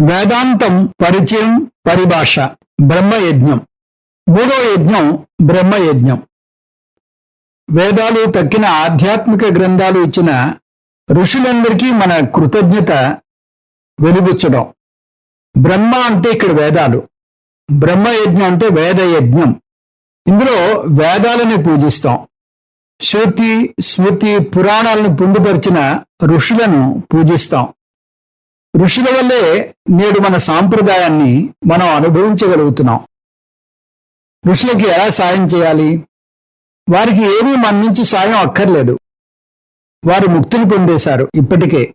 వేదాంతం పరిచయం పరిభాష బ్రహ్మయజ్ఞం. మూడో యజ్ఞం బ్రహ్మయజ్ఞం. వేదాలు తక్కిన ఆధ్యాత్మిక గ్రంథాలు ఇచ్చిన ఋషులందరికీ మన కృతజ్ఞత వెలిబుచ్చడం బ్రహ్మ అంటే ఇక్కడ వేదాలు. బ్రహ్మయజ్ఞం అంటే వేద యజ్ఞం ఇందులో వేదాలని పూజిస్తాం. శృతి స్మృతి పురాణాలను పొందుపరిచిన ఋషులను పూజిస్తాం. ఋషుల వల్లే నేడు మన సాంప్రదాయాన్ని మనం అనుభవించగలుగుతున్నాం. ఋషులకి ఎలా సాయం చేయాలి? వారికి ఏమీ మన నుంచి సాయం అక్కర్లేదు. వారు ముక్తిని పొందేశారు ఇప్పటికే.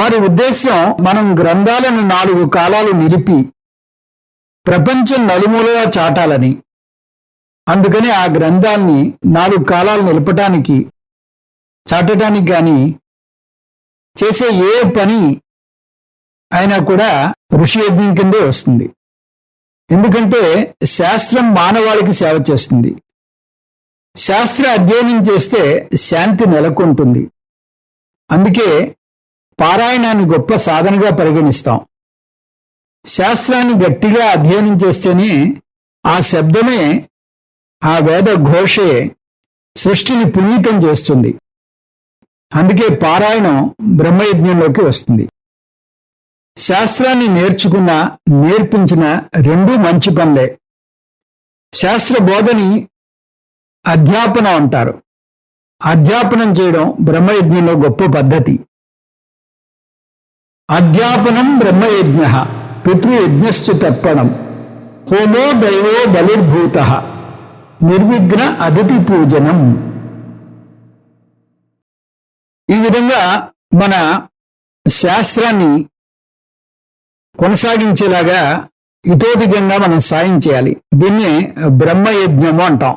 వారి ఉద్దేశ్యం మనం గ్రంథాలను నాలుగు కాలాలు నిలిపి ప్రపంచం నలుమూలగా చాటాలని. అందుకని ఆ గ్రంథాల్ని నాలుగు కాలాలు నిలపటానికి చాటటానికి కానీ చేసే ఏ పని అయినా కూడా ఋషి యజ్ఞం కిందే వస్తుంది. ఎందుకంటే శాస్త్రం మానవాళికి సేవ చేస్తుంది. శాస్త్ర అధ్యయనం చేస్తే శాంతి నెలకొంటుంది. అందుకే పారాయణాన్ని గొప్ప సాధనగా పరిగణిస్తాం. శాస్త్రాన్ని గట్టిగా అధ్యయనం చేస్తేనే ఆ శబ్దమే ఆ వేద ఘోషే సృష్టిని పునీతం చేస్తుంది. అందుకే పారాయణం బ్రహ్మయజ్ఞంలోకి వస్తుంది. శాస్త్రాన్ని నేర్చుకున్న నేర్పించిన రెండూ మంచి పనులే. శాస్త్ర బోధని అధ్యాపనం అంటారు. అధ్యాపనం చేయడం బ్రహ్మయజ్ఞంలో గొప్ప పద్ధతి. అధ్యాపనం బ్రహ్మయజ్ఞ పితృయజ్ఞశ్చ తర్పణం. హోమో దైవో బలిర్భూత నిర్విఘ్న అతిథి పూజనం. ఈ విధంగా మన శాస్త్రాన్ని కొనసాగించేలాగా ఇతోధికంగా మనం సాయం చేయాలి. దీన్ని బ్రహ్మయజ్ఞము అంటాం.